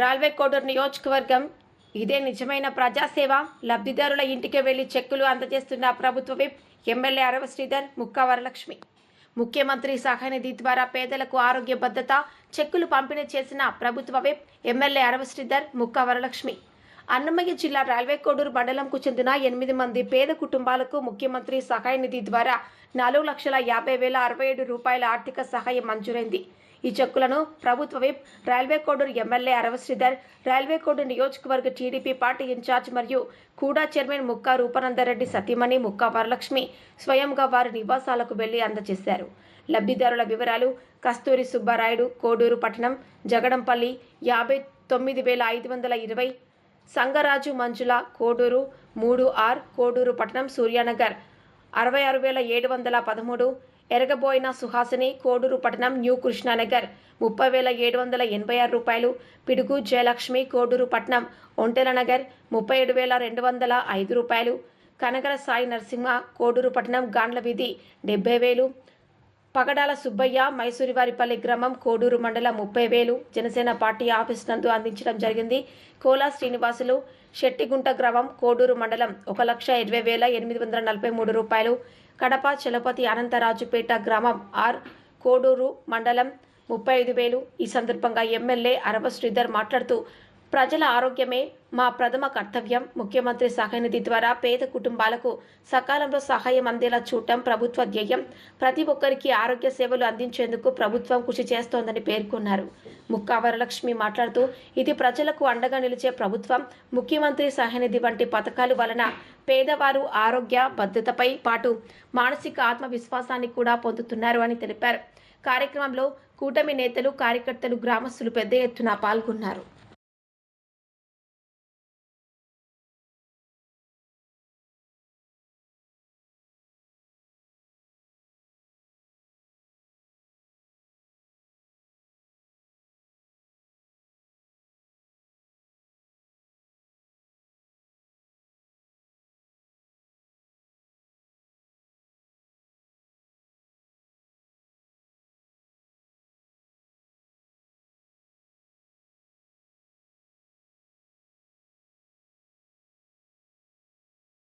రాల్వే కోడూరు నియోజకవర్గం. ఇదే నిజమైన ప్రజాసేవ. లబ్ధిదారుల ఇంటికి వెళ్ళి చెక్కులు అందజేస్తున్న ప్రభుత్వ విప్ ఎమ్మెల్యే అరవ శ్రీధర్ ముక్కా వరలక్ష్మి. ముఖ్యమంత్రి సహాయ నిధి ద్వారా పేదలకు ఆరోగ్య భద్రత చెక్కులు పంపిణీ చేసిన ప్రభుత్వ విప్ ఎమ్మెల్యే అరవ శ్రీధర్ ముక్కా వరలక్ష్మి. అన్నమయ్య జిల్లా రైల్వే కోడూరు మండలంకు చెందిన ఎనిమిది మంది పేద కుటుంబాలకు ముఖ్యమంత్రి సహాయ నిధి ద్వారా నాలుగు లక్షల యాభై వేల అరవై ఏడు రూపాయల ఆర్థిక సహాయం మంజూరైంది. ఈ చెక్కులను ప్రభుత్వ whip railway Koduru MLA Arava Sridhar railway Koduru నియోజకవర్గ టీడీపీ పార్టీ ఇన్ఛార్జ్ మరియు కూడా చైర్మన్ ముక్కా రూపానందరెడ్డి సతీమణి ముక్కా వరలక్ష్మి స్వయంగా వారి నివాసాలకు వెళ్ళి అందజేశారు. లబ్ధిదారుల వివరాలు కస్తూరి సుబ్బారాయుడు కోడూరు పట్టణం జగడంపల్లి యాభై తొమ్మిది వేల ఐదు వందల ఇరవై సంగరాజు మంజుల కోడూరు మూడు ఆర్ కోడూరు పట్టణం సూర్యానగర్ అరవై ఆరు వేల ఏడు వందల పదమూడు ఎరగబోయిన సుహాసిని కోడూరు పట్టణం న్యూ కృష్ణానగర్. ముప్పై వేల ఏడు వందల ఎనభై ఆరు రూపాయలు పిడుగు జయలక్ష్మి కోడూరు పట్టణం ఒంటెల నగర్. ముప్పై ఏడు వేల రెండు వందల ఐదు రూపాయలు కనగర సాయి నరసింహ కోడూరు పట్టణం గాండ్ల వీధి డెబ్బై వేలు. పగడాల సుబ్బయ్య మైసూరివారిపల్లి గ్రామం కోడూరు మండలం ముప్పై వేలు. జనసేన పార్టీ ఆఫీస్ నందు అందించడం జరిగింది. కోలా శ్రీనివాసులు శెట్టిగుంట గ్రామం కోడూరు మండలం ఒక లక్ష ఇరవై వేల ఎనిమిది వందల నలభై మూడు రూపాయలు. కడప చలపతి అనంతరాజుపేట గ్రామం ఆర్ కోడూరు మండలం ముప్పై ఐదు వేలు. ఈ సందర్భంగా ఎమ్మెల్యే అరవ శ్రీధర్ మాట్లాడుతూ ప్రజల ఆరోగ్యమే మా ప్రథమ కర్తవ్యం. ముఖ్యమంత్రి సహనిధి ద్వారా పేద కుటుంబాలకు సకాలంలో సహాయం అందేలా చూడటం ప్రభుత్వ ధ్యేయం. ప్రతి ఒక్కరికి ఆరోగ్య సేవలు అందించేందుకు ప్రభుత్వం కృషి చేస్తోందని పేర్కొన్నారు. ముక్కా వరలక్ష్మి మాట్లాడుతూ ఇది ప్రజలకు అండగా నిలిచే ప్రభుత్వం. ముఖ్యమంత్రి సహనిధి వంటి పథకాలు వలన పేదవారు ఆరోగ్య భద్రతపై పాటు మానసిక ఆత్మవిశ్వాసాన్ని కూడా పొందుతున్నారు అని తెలిపారు. కార్యక్రమంలో కూటమి నేతలు కార్యకర్తలు గ్రామస్తులు పెద్ద ఎత్తున పాల్గొన్నారు.